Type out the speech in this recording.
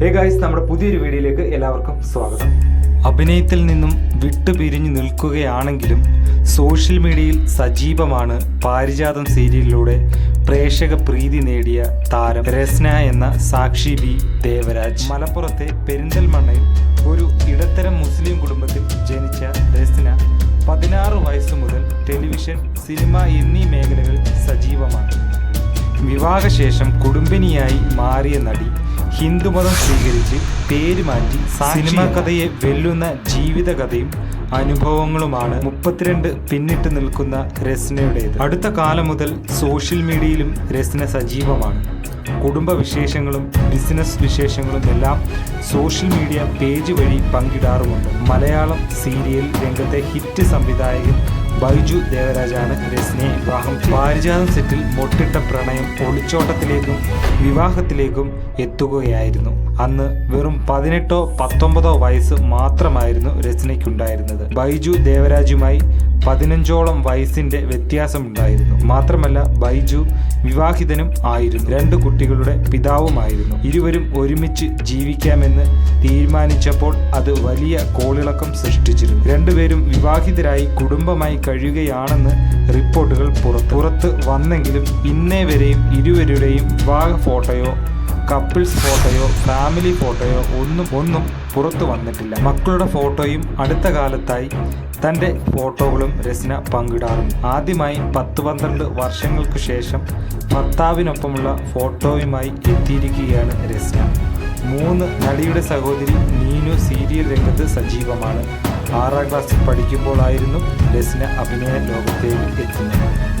Hey guys നമ്മുടെ പുതിയൊരു വീഡിയോയിലേക്ക് എല്ലാവർക്കും സ്വാഗതം. അഭിനയത്തിൽ നിന്നും വിട്ടുപിരിഞ്ഞു നിൽക്കുകയാണെങ്കിലും സോഷ്യൽ മീഡിയയിൽ സജീവമാണ് പാരിജാതം സീരിയലിലൂടെ പ്രേക്ഷക പ്രീതി നേടിയ താരം രസ്ന എന്ന സാക്ഷി ബി ദേവരാജ്. മലപ്പുറത്തെ പെരിന്തൽമണ്ണയിൽ ഒരു ഇടത്തരം മുസ്ലിം കുടുംബത്തിൽ ജനിച്ച രസ്ന പതിനാറ് വയസ്സ് മുതൽ ടെലിവിഷൻ സിനിമ എന്നീ മേഖലകളിൽ സജീവമാണ്. വിവാഹശേഷം കുടുംബിനിയായി മാറിയ നടി ഹിന്ദുമതം സ്വീകരിച്ച് പേര് മാറ്റി സിനിമാ കഥയെ വെല്ലുന്ന ജീവിതകഥയും അനുഭവങ്ങളുമാണ് മുപ്പത്തിരണ്ട് പിന്നിട്ട് നിൽക്കുന്ന രസ്നയുടേത്. അടുത്ത കാലം മുതൽ സോഷ്യൽ മീഡിയയിലും രസ്ന സജീവമാണ്. കുടുംബ വിശേഷങ്ങളും ബിസിനസ് വിശേഷങ്ങളും എല്ലാം സോഷ്യൽ മീഡിയ പേജ് വഴി പങ്കിടാറുമുണ്ട്. മലയാളം സീരിയൽ രംഗത്തെ ഹിറ്റ് സംവിധായകൻ ബൈജു ദേവരാജാണ് രസ്നെ വിവാഹം. പാരിജാതം സെറ്റിൽ മൊട്ടിട്ട പ്രണയം ഒളിച്ചോട്ടത്തിലേക്കും വിവാഹത്തിലേക്കും എത്തുകയായിരുന്നു അന്ന് വെറും പതിനെട്ടോ പത്തൊമ്പതോ വയസ്സ് മാത്രമായിരുന്നു രചനയ്ക്കുണ്ടായിരുന്നത് ബൈജു ദേവരാജുമായി പതിനഞ്ചോളം വയസ്സിന്റെ വ്യത്യാസമുണ്ടായിരുന്നു. മാത്രമല്ല ബൈജു വിവാഹിതനും ആയിരുന്നു. രണ്ട് കുട്ടികളുടെ പിതാവുമായിരുന്നു. ഇരുവരും ഒരുമിച്ച് ജീവിക്കാമെന്ന് തീരുമാനിച്ചപ്പോൾ അത് വലിയ കോളിളക്കം സൃഷ്ടിച്ചിരുന്നു. രണ്ടുപേരും വിവാഹിതരായി കുടുംബമായി കഴിയുകയാണെന്ന് റിപ്പോർട്ടുകൾ പുറത്ത് പുറത്ത് വന്നെങ്കിലും ഇന്നേ വരെയും ഇരുവരുടെയും വിവാഹ ഫോട്ടോയോ കപ്പിൾസ് ഫോട്ടോയോ ഫാമിലി ഫോട്ടോയോ ഒന്നും ഒന്നും പുറത്തു വന്നിട്ടില്ല. മക്കളുടെ ഫോട്ടോയും അടുത്ത കാലത്തായി തന്റെ ഫോട്ടോകളും രചന പങ്കിടാറുണ്ട് ആദ്യമായി പത്ത് പന്ത്രണ്ട് വർഷങ്ങൾക്ക് ശേഷം ഭർത്താവിനൊപ്പമുള്ള ഫോട്ടോയുമായി എത്തിയിരിക്കുകയാണ് രചന. മൂന്ന് നടിയുടെ സഹോദരി നീനു സീരിയൽ രംഗത്ത് സജീവമാണ്. ആറാം ക്ലാസ്സിൽ പഠിക്കുമ്പോഴായിരുന്നു രചന അഭിനയ ലോകത്തേക്ക് എത്തുന്നത്.